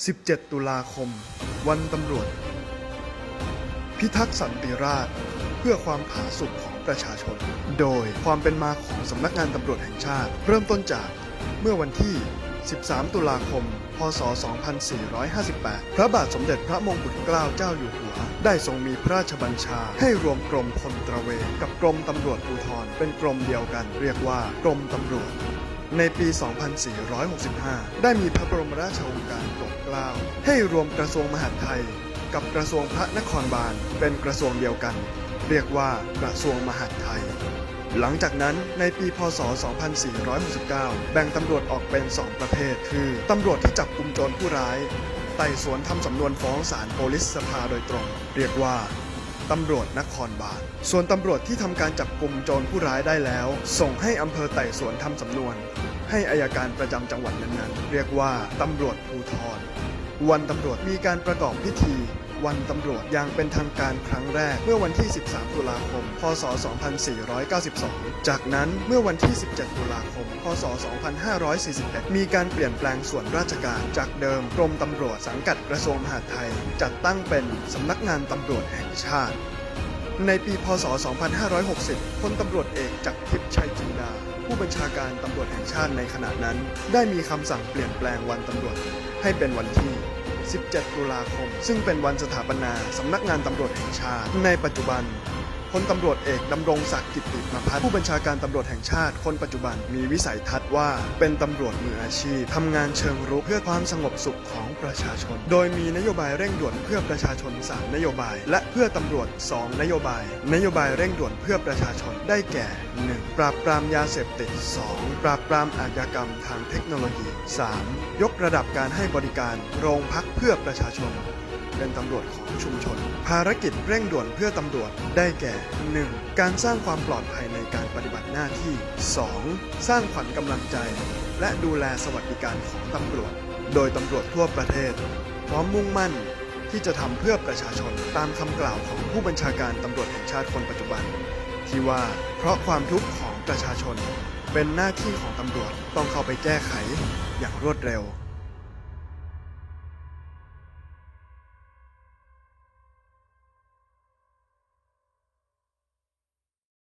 17 ตุลาคม วันตำรวจ พิทักษ์สันติราษฎร์เพื่อความผาสุกของประชาชน โดยความเป็นมาของสำนักงานตำรวจแห่งชาติ เริ่มต้นจากเมื่อวันที่ 13 ตุลาคม พศ 2458 พระบาทสมเด็จพระมงกุฎเกล้าเจ้าอยู่หัว ได้ทรงมีพระราชบัญชา ให้รวมกรมพลตระเวนกับกรมตำรวจภูธรเป็นกรมเดียวกันเรียกว่ากรมตำรวจ ในปี 2465 ได้มีพระบรมราชโองการโปรดเกล้าให้รวมกระทรวงมหาดไทย กับกระทรวงพระนครบาลเป็นกระทรวงเดียวกัน เรียกว่ากระทรวงมหาดไทย หลังจากนั้นในปี พศ 2469 แบ่งตำรวจออกเป็น 2 ประเภท คือ ตำรวจที่จับกลุ่มโจรผู้ร้าย ไต่สวนทำสำนวนฟ้องศาลโพลิสสภาโดยตรง เรียกว่า ตำรวจนครบาล ส่วนตำรวจที่ทำการจับกลุ่มโจรผู้ร้ายได้แล้ว ส่งให้อำเภอไต่สวนทำสำนวน ให้อายการประจำจังหวัดนั้นๆ เรียกว่าตำรวจภูธรวันตำรวจมีการประกอบพิธี วันตำรวจอย่างเป็นทางการครั้งแรกเมื่อวันที่ 13 ตุลาคม พศ 2492 จากนั้นเมื่อวันที่ 17 ตุลาคม พศ 2541 มีการเปลี่ยนแปลงส่วนราชการ จากเดิมกรมตำรวจสังกัดกระทรวงมหาดไทย จัดตั้งเป็นสำนักงานตำรวจแห่งชาติ ในปี พศ 2560 พลตำรวจเอกจากทิพย์ชัยจินดา ผู้บัญชาการตำรวจแห่งชาติในขณะนั้น ได้มีคำสั่งเปลี่ยนแปลงวันตำรวจให้เป็นวันที่ 17 ตุลาคม ซึ่งเป็นวันสถาปนาสำนักงานตำรวจแห่งชาติ ในปัจจุบัน พลตำรวจเอกดำรงศักดิ์กิติมาพัฒน์ผู้บัญชาการตำรวจแห่งชาติคนปัจจุบันมีวิสัยทัศน์ว่า เป็นตำรวจมืออาชีพทำงานเชิงรุกเพื่อความสงบสุขของประชาชน โดยมีนโยบายเร่งด่วนเพื่อประชาชน 3 นโยบาย และเพื่อตำรวจ 2 นโยบาย นโยบายเร่งด่วนเพื่อประชาชนได้แก่ 1. ปราบปรามยาเสพติด 2. ปราบปรามอาชญากรรมทางเทคโนโลยี 3. ยกระดับการให้บริการโรงพักเพื่อประชาชน เป็นตำรวจของชุมชน ภารกิจเร่งด่วนเพื่อตำรวจได้แก่ 1. การสร้างความปลอดภัยในการปฏิบัติหน้าที่ 2. สร้างขวัญกำลังใจ และดูแลสวัสดิการของตำรวจ โดยตำรวจทั่วประเทศ พร้อมมุ่งมั่นที่จะทำเพื่อประชาชนตามคำกล่าวของผู้บัญชาการตำรวจแห่งชาติคนปัจจุบัน ที่ว่าเพราะความทุกข์ของประชาชน เป็นหน้าที่ของตำรวจต้องเข้าไปแก้ไขอย่างรวดเร็ว